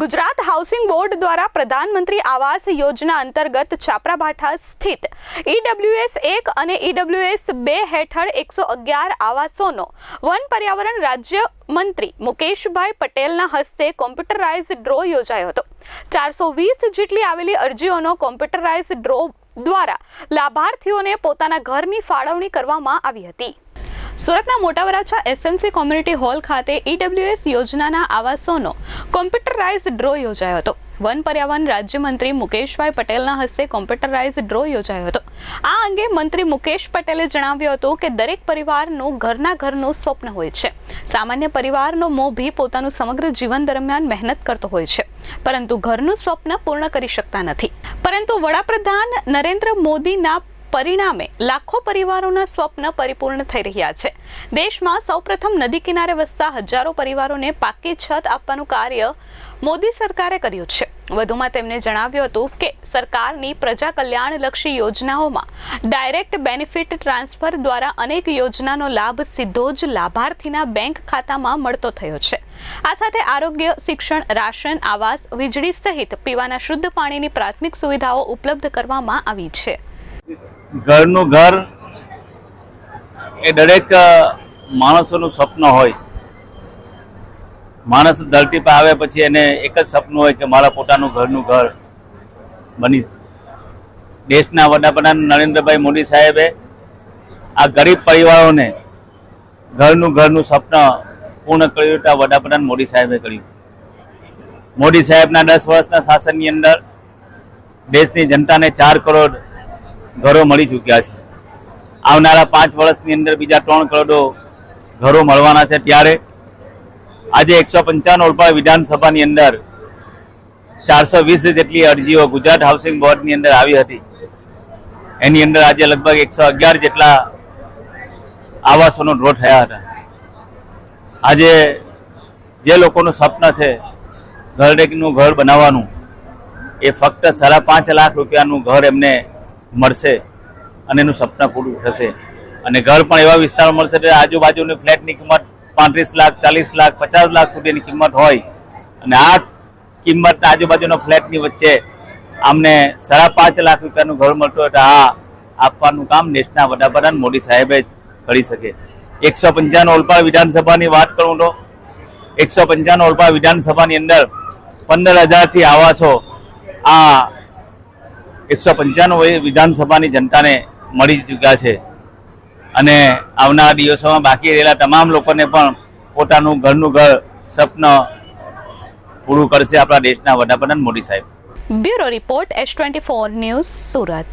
Gujarat housing board દ્વારા પ્રધાનમંત્રી આવાસ યોજના અંતર્ગત છાપરાભાઠા સ્થિત ઈડબ્લ્યુએસ એક અને ઈડબ્લ્યુએસ બે હેઠળ એકસો અગિયાર આવાસોનો વન પર્યાવરણ રાજ્ય મંત્રી મુકેશભાઈ પટેલના હસ્તે કોમ્પ્યુટરાઇઝ ડ્રો યોજાયો હતો. ચારસો વીસ જેટલી આવેલી અરજીઓનો કોમ્પ્યુટરાઇઝ ડ્રો દ્વારા લાભાર્થીઓને પોતાના ઘરની ફાળવણી કરવામાં આવી હતી. સુરતના મોટા વરાછા એસએમસી કોમ્યુનિટી હોલ ખાતે ઈડબ્લ્યુએસ યોજનાના આવાસોનો કોમ્પ્યુટરાઇઝ ડ્રો યોજાયો હતો. વન પર્યાવરણ રાજ્યમંત્રી મુકેશભાઈ પટેલના હસ્તે કોમ્પ્યુટરાઇઝ ડ્રો યોજાયો હતો. આ અંગે મંત્રી મુકેશ પટેલે જણાવ્યું હતું કે દરેક પરિવારનું ઘરના ઘરનું સ્વપ્ન હોય છે. સામાન્ય પરિવારનો મોભી પોતાનું સમગ્ર જીવન દરમિયાન મહેનત કરતો હોય છે. પરંતુ ઘરનું સ્વપ્ન પૂર્ણ કરી શકતા નથી. પરંતુ વડાપ્રધાન નરેન્દ્ર મોદીના પરિણામે લાખો પરિવારોના સ્વપ્ન પરિપૂર્ણ થઈ રહ્યા છે. દેશમાં સૌપ્રથમ નદી કિનારે વસતા હજારો પરિવારોને પાકી છત આપવાનું કાર્ય મોદી સરકારે કર્યું છે. વધુમાં તેમણે જણાવ્યું હતું કે સરકારની પ્રજા કલ્યાણલક્ષી યોજનાઓમાં ડાયરેક્ટ બેનિફિટ ટ્રાન્સફર દ્વારા અનેક યોજનાનો લાભ સીધો જ લાભાર્થીના બેંક ખાતામાં મળતો થયો છે. આ સાથે આરોગ્ય, શિક્ષણ, રાશન, આવાસ, વીજળી સહિત પીવાના શુદ્ધ પાણીની પ્રાથમિક સુવિધાઓ ઉપલબ્ધ કરવામાં આવી છે. ઘરનું ઘર એ દરેક માણસોનું સ્વપ્ન હોય. માણસ ધરતી પર આવે પછી એને એક જ સપનું હોય કે મારા પોતાનું ઘરનું ઘર બની દેશના વડાપ્રધાન નરેન્દ્રભાઈ મોદી સાહેબે આ ગરીબ પરિવારોને ઘરનું ઘરનું સ્વપ્ન પૂર્ણ કર્યું તો વડાપ્રધાન મોદી સાહેબે કર્યું. મોદી સાહેબના દસ વર્ષના શાસનની અંદર દેશની જનતાને ચાર કરોડ ઘરો મળી ચૂક્યા છે. આવનારા પાંચ વર્ષની અંદર બીજા ત્રણ કરોડો ઘરો મળવાના છે ત્યારે આજે એકસો પંચાવન ઓળપાડ વિધાનસભાની અંદર ચારસો વીસ જેટલી અરજીઓ ગુજરાત હાઉસિંગ બોર્ડની અંદર આવી હતી. એની અંદર આજે લગભગ એકસો અગિયાર જેટલા આવાસોનો ડ્રો થયા હતા. આજે જે લોકોનું સ્વપ્ન છે ઘરડેકનું ઘર બનાવવાનું, એ ફક્ત સાડા પાંચ લાખ રૂપિયાનું ઘર એમને મળશે અને એનું સપના પૂરું થશે. અને ઘર પણ એવા વિસ્તારમાં મળશે કે આજુબાજુની ફ્લેટની કિંમત પાંત્રીસ લાખ, ચાલીસ લાખ, પચાસ લાખ સુધીની કિંમત હોય. અને આ કિંમત આજુબાજુના ફ્લેટની વચ્ચે અમને સાડા પાંચ લાખ રૂપિયાનું ઘર મળતું હોય તો આ આપવાનું કામ દેશના વડાપ્રધાન મોદી સાહેબે કરી શકે. એકસો પંચાણું ઓલપાડ વિધાનસભાની વાત કરું તો, એકસો પંચાણું ઓલપાડ વિધાનસભાની અંદર પંદર હજારથી આવાસો આ એકસો પંચાણું વિધાનસભાની જનતાને મળી ચૂક્યા છે. અને આવનારા દિવસોમાં બાકી રહેલા તમામ લોકોને પણ પોતાનું ઘરનું ઘર સ્વપ્ન પૂરું કરશે આપણા દેશના વડાપ્રધાન મોદી સાહેબ. Bureau report S twenty four news Surat.